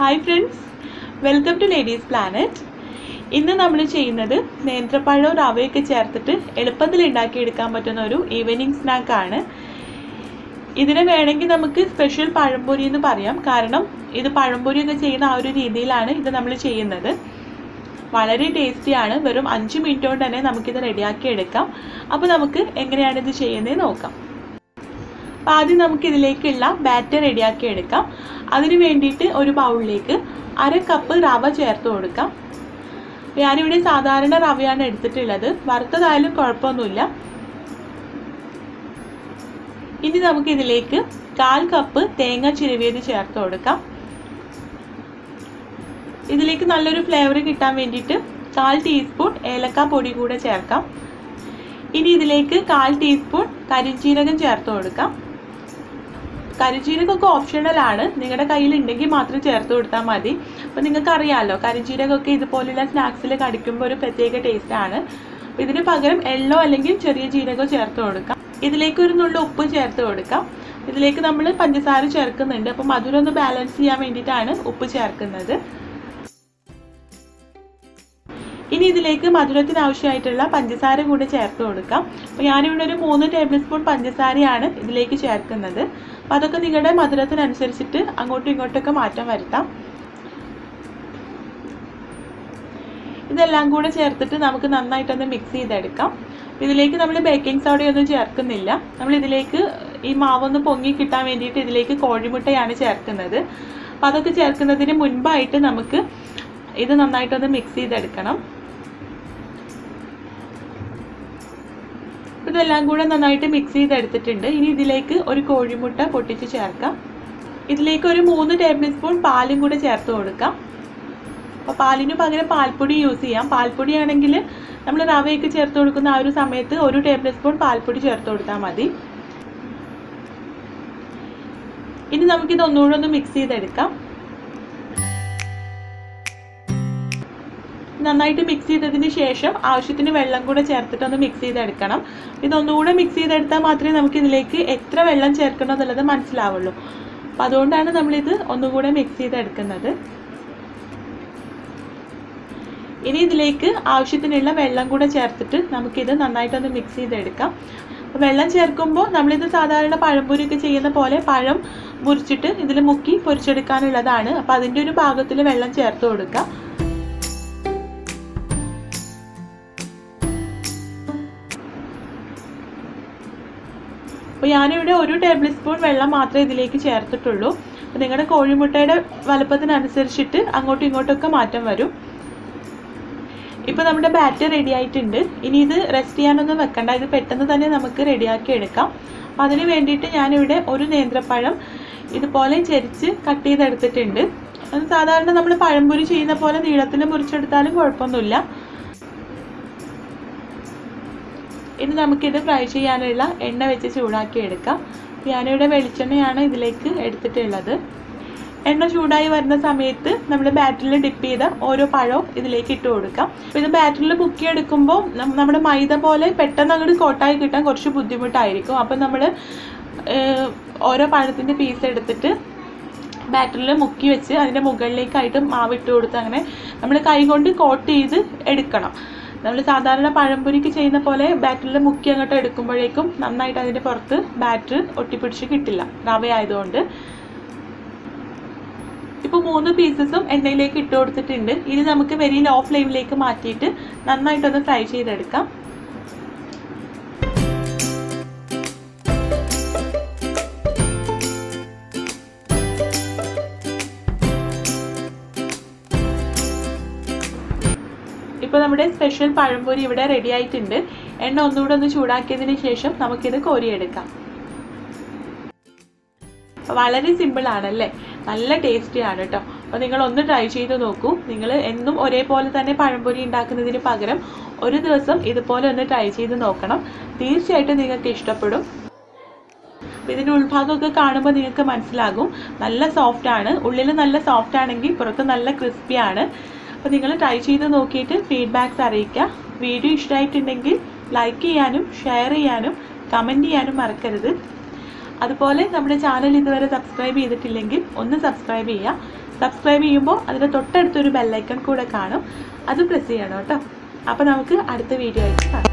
Hi friends welcome to ladies planet ഇന്ന് നമ്മൾ ചെയ്യുന്നത് നേന്ത്രപ്പഴവും റവയൊക്കെ ചേർത്തിട്ട് എളുപ്പത്തിൽ ഉണ്ടാക്കി എടുക്കാൻ പറ്റുന്ന ഒരു ഈവനിങ് സ്നാക്കാണ് ഇതിനെ വേണമെങ്കിൽ നമുക്ക് സ്പെഷ്യൽ പഴംപൊരി എന്ന് പറയാം. കാരണം ഇത് പഴംപൊരിയൊക്കെ ചെയ്യുന്ന ആ ഒരു രീതിയിലാണ് ഇത് നമ്മൾ ചെയ്യുന്നത്. വളരെ ടേസ്റ്റിയാണ് വെറും അഞ്ച് മിനിറ്റ് കൊണ്ട് തന്നെ നമുക്കിത് റെഡിയാക്കി എടുക്കാം. അപ്പോൾ നമുക്ക് എങ്ങനെയാണ് ഇത് ചെയ്യുന്നത് നോക്കാം. അപ്പോൾ ആദ്യം നമുക്ക് ഇതിലേക്കുള്ള ബാറ്റർ റെഡിയാക്കി എടുക്കാം. അതിന് വേണ്ടിയിട്ട് ഒരു ബൗളിലേക്ക് അര കപ്പ് റവ ചേർത്ത് കൊടുക്കാം. ഞാനിവിടെ സാധാരണ റവയാണ് എടുത്തിട്ടുള്ളത്. വറുത്തതായാലും കുഴപ്പമൊന്നുമില്ല. ഇനി നമുക്ക് ഇതിലേക്ക് കാൽ കപ്പ് തേങ്ങ ചിരവിയത് ചേർത്ത് കൊടുക്കാം. ഇതിലേക്ക് നല്ലൊരു ഫ്ലേവർ കിട്ടാൻ വേണ്ടിയിട്ട് കാൽ ടീസ്പൂൺ ഏലക്ക പൊടി കൂടെ ചേർക്കാം. ഇനി ഇതിലേക്ക് കാൽ ടീസ്പൂൺ കരിഞ്ചീരകം ചേർത്ത് കൊടുക്കാം. കരിഞ്ചീരകമൊക്കെ ഓപ്ഷണലാണ് നിങ്ങളുടെ കയ്യിൽ ഉണ്ടെങ്കിൽ മാത്രം ചേർത്ത് കൊടുത്താൽ മതി. അപ്പോൾ നിങ്ങൾക്കറിയാമല്ലോ കരിജീരകമൊക്കെ ഇതുപോലെയുള്ള സ്നാക്സിൽ കടിക്കുമ്പോൾ ഒരു പ്രത്യേക ടേസ്റ്റ് ആണ്. അപ്പോൾ ഇതിന് പകരം എള്ളോ അല്ലെങ്കിൽ ചെറിയ ജീരകമോ ചേർത്ത് കൊടുക്കാം. ഇതിലേക്ക് ഒരു നുള്ള ഉപ്പ് ചേർത്ത് കൊടുക്കാം. ഇതിലേക്ക് നമ്മൾ പഞ്ചസാര ചേർക്കുന്നുണ്ട്. അപ്പോൾ മധുരം ഒന്ന് ബാലൻസ് ചെയ്യാൻ വേണ്ടിയിട്ടാണ് ഉപ്പ് ചേർക്കുന്നത്. ഇനി ഇതിലേക്ക് മധുരത്തിന് ആവശ്യമായിട്ടുള്ള പഞ്ചസാര കൂടെ ചേർത്ത് കൊടുക്കാം. അപ്പോൾ ഞാനിവിടെ ഒരു മൂന്ന് ടേബിൾ സ്പൂൺ പഞ്ചസാരയാണ് ഇതിലേക്ക് ചേർക്കുന്നത്. അപ്പോൾ അതൊക്കെ നിങ്ങളുടെ മധുരത്തിനനുസരിച്ചിട്ട് അങ്ങോട്ടും ഇങ്ങോട്ടൊക്കെ മാറ്റം വരുത്താം. ഇതെല്ലാം കൂടെ ചേർത്തിട്ട് നമുക്ക് നന്നായിട്ടൊന്ന് മിക്സ് ചെയ്തെടുക്കാം. ഇതിലേക്ക് നമ്മൾ ബേക്കിംഗ് സോഡയൊന്നും ചേർക്കുന്നില്ല. നമ്മൾ ഇതിലേക്ക് ഈ മാവൊന്ന് പൊങ്ങി കിട്ടാൻ വേണ്ടിയിട്ട് ഇതിലേക്ക് കോഴിമുട്ടയാണ് ചേർക്കുന്നത്. അപ്പോൾ അതൊക്കെ ചേർക്കുന്നതിന് മുൻപായിട്ട് നമുക്ക് ഇത് നന്നായിട്ടൊന്ന് മിക്സ് ചെയ്തെടുക്കണം. ഇതെല്ലാം കൂടെ നന്നായിട്ട് മിക്സ് ചെയ്തെടുത്തിട്ടുണ്ട്. ഇനി ഇതിലേക്ക് ഒരു കോഴിമുട്ട പൊട്ടിച്ച് ചേർക്കാം. ഇതിലേക്ക് ഒരു മൂന്ന് ടേബിൾ സ്പൂൺ പാലും കൂടെ ചേർത്ത് കൊടുക്കാം. അപ്പോൾ പാലിന് പകരം പാൽപ്പൊടി യൂസ് ചെയ്യാം. പാൽപ്പൊടി ആണെങ്കിൽ നമ്മൾ റവയൊക്കെ ചേർത്ത് കൊടുക്കുന്ന ആ ഒരു സമയത്ത് ഒരു ടേബിൾ സ്പൂൺ പാൽപ്പൊടി ചേർത്ത് കൊടുത്താൽ മതി. ഇനി നമുക്കിത് ഒന്നുകൂടെ ഒന്ന് മിക്സ് ചെയ്തെടുക്കാം. നന്നായിട്ട് മിക്സ് ചെയ്തതിന് ശേഷം ആവശ്യത്തിന് വെള്ളം കൂടെ ചേർത്തിട്ട് ഒന്ന് മിക്സ് ചെയ്തെടുക്കണം. ഇതൊന്നുകൂടെ മിക്സ് ചെയ്തെടുത്താൽ മാത്രമേ നമുക്ക് ഇതിലേക്ക് എത്ര വെള്ളം ചേർക്കണം എന്നുള്ളത് മനസ്സിലാവുള്ളൂ. അപ്പം അതുകൊണ്ടാണ് നമ്മളിത് ഒന്നുകൂടെ മിക്സ് ചെയ്തെടുക്കുന്നത്. ഇനി ഇതിലേക്ക് ആവശ്യത്തിനുള്ള വെള്ളം കൂടെ ചേർത്തിട്ട് നമുക്കിത് നന്നായിട്ടൊന്ന് മിക്സ് ചെയ്തെടുക്കാം. വെള്ളം ചേർക്കുമ്പോൾ നമ്മളിത് സാധാരണ പഴംപൊരിയൊക്കെ ചെയ്യുന്ന പോലെ പഴം മുറിച്ചിട്ട് ഇതിൽ മുക്കി പൊരിച്ചെടുക്കാനുള്ളതാണ്. അപ്പോൾ അതിന്റെ ഒരു ഭാഗത്തിൽ വെള്ളം ചേർത്ത് കൊടുക്കുക അപ്പോൾ ഞാനിവിടെ ഒരു ടേബിൾ സ്പൂൺ വെള്ളം മാത്രമേ ഇതിലേക്ക് ചേർത്തിട്ടുള്ളൂ. അപ്പോൾ നിങ്ങളുടെ കോഴിമുട്ടയുടെ വലുപ്പത്തിനനുസരിച്ചിട്ട് അങ്ങോട്ടും ഇങ്ങോട്ടൊക്കെ മാറ്റം വരും. ഇപ്പോൾ നമ്മുടെ ബാറ്റർ റെഡി ആയിട്ടുണ്ട്. ഇനി ഇത് റെസ്റ്റ് ചെയ്യാനൊന്നും വെക്കണ്ട. ഇത് പെട്ടെന്ന് തന്നെ നമുക്ക് റെഡിയാക്കി എടുക്കാം. അപ്പോൾ അതിന് വേണ്ടിയിട്ട് ഞാനിവിടെ ഒരു നേന്ത്രപ്പഴം ഇതുപോലെ ചെരിച്ച് കട്ട് ചെയ്തെടുത്തിട്ടുണ്ട്. സാധാരണ നമ്മൾ പഴംപൊരി ചെയ്യുന്ന പോലെ നീളത്തിൽ മുറിച്ചെടുത്താലും കുഴപ്പമൊന്നുമില്ല. ഇനി നമുക്കിത് ഫ്രൈ ചെയ്യാനുള്ള എണ്ണ വെച്ച് ചൂടാക്കി എടുക്കാം. ഞാനിവിടെ വെളിച്ചെണ്ണയാണ് ഇതിലേക്ക് എടുത്തിട്ടുള്ളത്. എണ്ണ ചൂടായി വരുന്ന സമയത്ത് നമ്മൾ ബാറ്ററിൽ ഡിപ്പ് ചെയ്ത ഓരോ പഴവും ഇതിലേക്ക് ഇട്ട് കൊടുക്കാം. ഇത് ബാറ്ററിൽ കുക്കി എടുക്കുമ്പോൾ നമ്മുടെ മൈദ പോലെ പെട്ടെന്ന് അങ്ങോട്ട് കോട്ടായി കിട്ടാൻ കുറച്ച് ബുദ്ധിമുട്ടായിരിക്കും. അപ്പം നമ്മൾ ഓരോ പഴത്തിന്റെ പീസ് എടുത്തിട്ട് ബാറ്ററിൽ മുക്കി വെച്ച് അതിന്റെ മുകളിലേക്കായിട്ട് മാവിട്ട് കൊടുത്ത് അങ്ങനെ നമ്മൾ കൈ കൊണ്ട് കോട്ട് ചെയ്ത് എടുക്കണം. നമ്മൾ സാധാരണ പഴംപൊരിക്ക് ചെയ്യുന്ന പോലെ ബാറ്ററിൽ മുക്കി അങ്ങോട്ട് എടുക്കുമ്പോഴേക്കും നന്നായിട്ട് അതിന്റെ പുറത്ത് ബാറ്റർ ഒട്ടിപ്പിടിച്ച് കിട്ടില്ല റവ ആയതുകൊണ്ട് ഇപ്പോൾ മൂന്ന് പീസസും എണ്ണയിലേക്ക് ഇട്ട് കൊടുത്തിട്ടുണ്ട്. ഇനി നമുക്ക് വെരി ലോ ഫ്ലെയിമിലേക്ക് മാറ്റിയിട്ട് നന്നായിട്ടൊന്ന് ഫ്രൈ ചെയ്തെടുക്കാം. ഇപ്പോൾ നമ്മുടെ സ്പെഷ്യൽ പഴംപൊരി ഇവിടെ റെഡി ആയിട്ടുണ്ട്. എണ്ണ ഒന്നുകൂടെ ഒന്ന് ചൂടാക്കിയതിന് ശേഷം നമുക്കിത് കോരിയെടുക്കാം. വളരെ സിമ്പിൾ ആണല്ലേ? നല്ല ടേസ്റ്റി ആണ് കേട്ടോ അപ്പോൾ നിങ്ങൾ ഒന്ന് ട്രൈ ചെയ്ത് നോക്കൂ. നിങ്ങൾ എന്നും ഒരേപോലെ തന്നെ പഴംപൊരി ഉണ്ടാക്കുന്നതിന് പകരം ഒരു ദിവസം ഇതുപോലെ ഒന്ന് ട്രൈ ചെയ്ത് നോക്കണം. തീർച്ചയായിട്ടും നിങ്ങൾക്ക് ഇഷ്ടപ്പെടും. ഇതിന്റെ ഉൾഭാഗമൊക്കെ കാണുമ്പോൾ നിങ്ങൾക്ക് മനസ്സിലാകും. നല്ല സോഫ്റ്റ് ആണ്. ഉള്ളിൽ നല്ല സോഫ്റ്റ് ആണെങ്കിൽ പുറത്ത് നല്ല ക്രിസ്പി ആണ്. അപ്പോൾ നിങ്ങൾ ട്രൈ ചെയ്ത് നോക്കിയിട്ട് ഫീഡ്ബാക്ക്സ് അറിയിക്കുക. വീഡിയോ ഇഷ്ടമായിട്ടുണ്ടെങ്കിൽ ലൈക്ക് ചെയ്യാനും ഷെയർ ചെയ്യാനും കമന്റ് ചെയ്യാനും മറക്കരുത്. അതുപോലെ നമ്മുടെ ചാനൽ ഇതുവരെ സബ്സ്ക്രൈബ് ചെയ്തിട്ടില്ലെങ്കിൽ ഒന്ന് സബ്സ്ക്രൈബ് ചെയ്യുക. സബ്സ്ക്രൈബ് ചെയ്യുമ്പോൾ അതിന്റെ തൊട്ടടുത്തൊരു ബെല്ലൈക്കൺ കൂടെ കാണും. അത് പ്രസ് ചെയ്യണം കേട്ടോ. അപ്പോൾ നമുക്ക് അടുത്ത വീഡിയോ ആയിട്ട് കാണാം.